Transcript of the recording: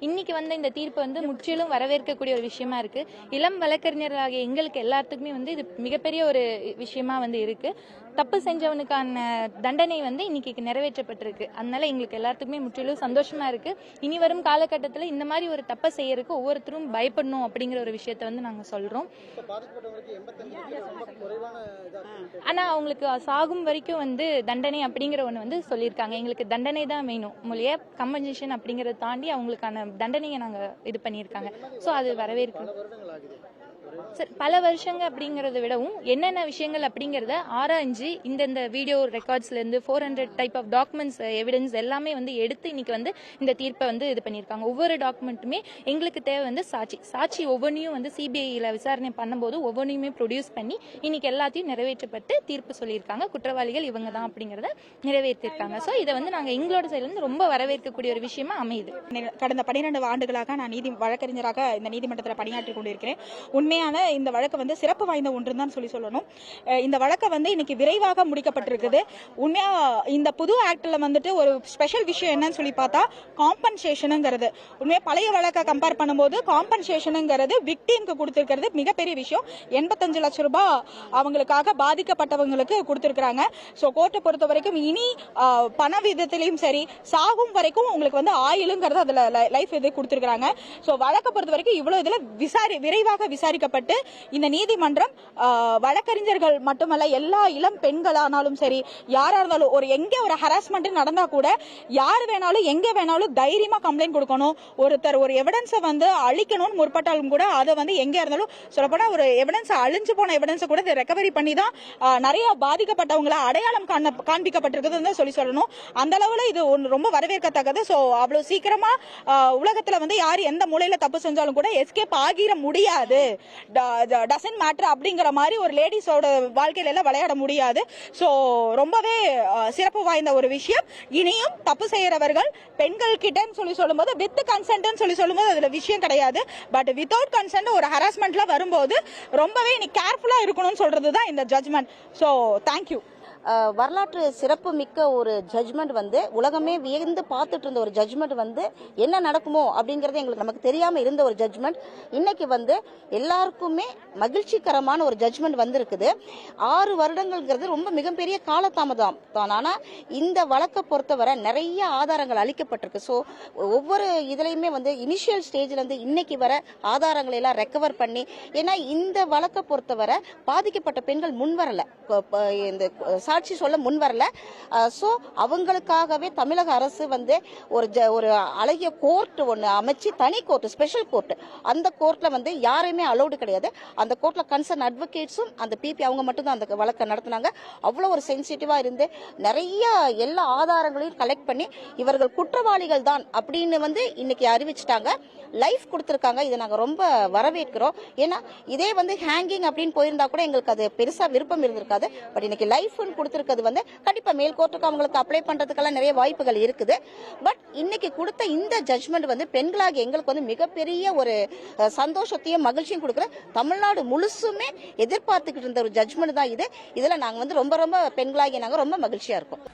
இன்னைக்கு வந்த இந்த தீர்ப்பு வந்து முற்றிலும் வரவேற்கக்கூடிய ஒரு விஷயமா இருக்கு. இளம் வழக்கறிஞர்களாகிய எங்களுக்கு எல்லாத்துக்குமே வந்து இது மிகப்பெரிய ஒரு விஷயமா வந்து இருக்கு. தப்பு செஞ்சவனுக்கான தண்டனை வந்து இன்னைக்கு நிறைவேற்றப்பட்டிருக்கு. அதனால எங்களுக்கு எல்லாத்துக்குமே முற்றிலும் சந்தோஷமா இருக்கு. இனி வரும் காலகட்டத்தில் இந்த மாதிரி ஒரு தப்பை செய்யறதுக்கு ஒவ்வொருத்தரும் பயப்படணும் அப்படிங்கிற ஒரு விஷயத்த வந்து நாங்க சொல்றோம். ஆனால் அவங்களுக்கு சாகும் வரைக்கும் வந்து தண்டனை அப்படிங்கிற ஒன்று வந்து சொல்லியிருக்காங்க. எங்களுக்கு தண்டனை தான் வேணும். மொழிய கம்பன்சேஷன் அப்படிங்கறத தாண்டி அவங்களுக்கான தண்டனையை நாங்கள் இது பண்ணியிருக்காங்க. ஸோ அது வரவேற்கிறோம். சார் பல வருஷங்க அப்படிங்கறத விடவும் என்னென்ன விஷயங்கள் அப்படிங்கறத ஆராய்ஞ்சு இந்தந்த வீடியோ ரெக்கார்ட்ஸ்ல இருந்து four hundred type of documents evidence எல்லாமே வந்து எடுத்து இன்னைக்கு வந்து இந்த தீர்ப்பை வந்து இது பண்ணியிருக்காங்க. ஒவ்வொரு டாக்குமெண்ட்டுமே எங்களுக்கு தேவை வந்து சாட்சி. சாட்சி ஒவ்வொன்றையும் வந்து சிபிஐயில விசாரணை பண்ணும்போது ஒவ்வொன்றையுமே ப்ரொடியூஸ் பண்ணி இன்னைக்கு எல்லாத்தையும் நிறைவேற்றப்பட்டு தீர்ப்பு சொல்லியிருக்காங்க. குற்றவாளிகள் இவங்க தான் அப்படிங்கறத நிறைவேற்றிருக்காங்க. ஸோ இதை வந்து நாங்க எங்களோட சைடுல இருந்து ரொம்ப வரவேற்கக்கூடிய ஒரு விஷயமா அமையுது. கடந்த பன்னிரெண்டு ஆண்டுகளாக நான் நீதி வழக்கறிஞராக இந்த நீதிமன்றத்தில் பணியாற்றி கொண்டிருக்கிறேன். உண்மையான இந்த வழக்கு வந்து சிறப்பு வாய்ந்த ஒன்று தான் சொல்லி சொல்லணும். இந்த வழக்கு வந்து இன்னைக்கு விரைவாக முடிக்கப்பட்டிருக்குது. உண்மையா இந்த புது ஆக்டில் வந்துட்டு ஒரு ஸ்பெஷல் விஷயம் என்னன்னு சொல்லி பார்த்தா காம்பன்சேஷனுங்கிறது உண்மையா பழைய வழக்கை கம்பேர் பண்ணும்போது காம்பன்சேஷனுங்கிறது விக்டிம்க்கு கொடுத்துருக்கிறது மிகப்பெரிய விஷயம். எண்பத்தஞ்சு லட்சம் ரூபாய் அவங்களுக்காக பாதிக்கப்பட்டவங்களுக்கு கொடுத்துருக்குறாங்க. ஸோ கோர்ட்டை பொறுத்த வரைக்கும் இனி பண விதத்திலையும் சரி சாகும் வரைக்கும் உங்களுக்கு வந்து ஆயிலுங்கிறது அதில் லைஃப் இது கொடுத்துருக்குறாங்க. ஸோ வழக்கை பொறுத்த வரைக்கும் இவ்வளோ இதில் விசாரி விரைவாக விசாரிக்கப்பட்ட இந்த நீதிமன்றம் வழக்கறிஞர்கள் மட்டுமல்ல எல்லா இளம் பெண்களானாலும் சரி யாரா இருந்தாலும் ஒரு எங்கே ஒரு ஹராஸ்மெண்ட் நடந்தா கூட யார் வேணாலும் எங்கே வேணாலும் தைரியமா கம்ப்ளைண்ட் கொடுக்கணும். ஒருத்தர் ஒரு எவிடன்ஸை வந்து அழிக்கணும்னு முற்பட்டாலும் கூட அதை வந்து எங்கே இருந்தாலும் சொல்லப்போனா ஒரு எவிடன்ஸ் அழிஞ்சு போன எவிடன்ஸை கூட ரெக்கவரி பண்ணி தான் நிறைய பாதிக்கப்பட்டவங்களை அடையாளம் காண காண்பிக்கப்பட்டிருக்குதுன்னு தான் சொல்லி சொல்லணும். அந்த அளவில் இது ஒன்று ரொம்ப வரவேற்கத்தக்கது. ஸோ அவ்வளோ சீக்கிரமாக உலகத்தில் வந்து யார் எந்த மூலையில் தப்பு செஞ்சாலும் கூட எஸ்கேப் ஆகிட முடியாது. டசன் மேட்ரு அப்படிங்கிற மாதிரி ஒரு லேடிஸோட வாழ்க்கையில எல்லாம் விளையாட முடியாது. ஸோ ரொம்பவே சிறப்பு வாய்ந்த ஒரு விஷயம். இனியும் தப்பு செய்யறவர்கள் பெண்கள் கிட்டன்னு சொல்லி சொல்லும்போது வித் கன்சென்ட்னு சொல்லி சொல்லும்போது அதுல விஷயம் கிடையாது. பட் வித்தவுட் கன்சென்ட் ஒரு ஹராஸ்மெண்ட்ல வரும்போது ரொம்பவே நீ கேர்ஃபுல்லா இருக்கணும்னு சொல்றது தான் இந்த ஜட்மெண்ட் ஸோ தேங்க்யூ வரலாற்று சிறப்பு மிக்க ஒரு ஜட்ஜ்மெண்ட் வந்து உலகமே வியந்து பார்த்துட்டு இருந்த ஒரு ஜட்ஜ்மெண்ட் வந்து என்ன நடக்குமோ அப்படிங்கிறது எங்களுக்கு நமக்கு தெரியாமல் இருந்த ஒரு ஜட்ஜ்மெண்ட் இன்னைக்கு வந்து எல்லாருக்குமே மகிழ்ச்சிகரமான ஒரு ஜட்ஜ்மெண்ட் வந்திருக்குது. ஆறு வருடங்கள்ங்கிறது ரொம்ப மிகப்பெரிய காலதாமதம் தான். ஆனால் இந்த வழக்கை பொறுத்தவரை நிறைய ஆதாரங்கள் அளிக்கப்பட்டிருக்கு. ஸோ ஒவ்வொரு இதுலையுமே வந்து இனிஷியல் ஸ்டேஜ்லேருந்து இன்னைக்கு வர ஆதாரங்களை எல்லாம் ரெக்கவர் பண்ணி ஏன்னா இந்த வழக்கை பொறுத்தவரை பாதிக்கப்பட்ட பெண்கள் முன்வரலை. இந்த சாட்சி சொல்ல முன் வரல. ஸோ அவங்களுக்காகவே தமிழக அரசு வந்து ஒரு ஜ- ஒரு அழகிய கோர்ட் ஒன்று அமைச்சு தனி கோர்ட் ஸ்பெஷல் கோர்ட். அந்த கோர்ட்டில் வந்து யாருமே அலௌடு கிடையாது. அந்த கோர்ட்டில் கன்சர்ன் அட்வொகேட்ஸும் அந்த பிபி அவங்க மட்டும் தான் அந்த வழக்கை நடத்தினாங்க. அவ்வளோ ஒரு சென்சிட்டிவாக இருந்து நிறைய எல்லா ஆதாரங்களையும் கலெக்ட் பண்ணி இவர்கள் குற்றவாளிகள் தான் அப்படின்னு வந்து இன்னைக்கு அறிவிச்சிட்டாங்க. லைஃப் கொடுத்துருக்காங்க. இதை நாங்கள் ரொம்ப வரவேற்கிறோம். ஏன்னா இதே வந்து ஹேங்கிங் அப்படின்னு போயிருந்தா கூட எங்களுக்கு அது பெருசாக விருப்பம் இருந்திருக்காது. பட் இன்னைக்கு லைஃப்னு கொடுத்துருக்கிறது வந்து கண்டிப்பா மேல் கோர்ட்டுக்கு அவங்களுக்கு அப்ளை பண்றதுக்கெல்லாம் நிறைய வாய்ப்புகள் இருக்குது. பட் இன்னைக்கு கொடுத்த இந்த ஜட்மெண்ட் வந்து பெண்களாக எங்களுக்கு வந்து மிகப்பெரிய ஒரு சந்தோஷத்தையும் மகிழ்ச்சியும் கொடுக்குற தமிழ்நாடு முழுசுமே எதிர்பார்த்துக்கிட்டு இருந்த ஒரு ஜட்மெண்ட் தான் இது. இதுல நாங்க வந்து ரொம்ப ரொம்ப பெண்களாகிய நாங்க ரொம்ப மகிழ்ச்சியா இருக்கோம்.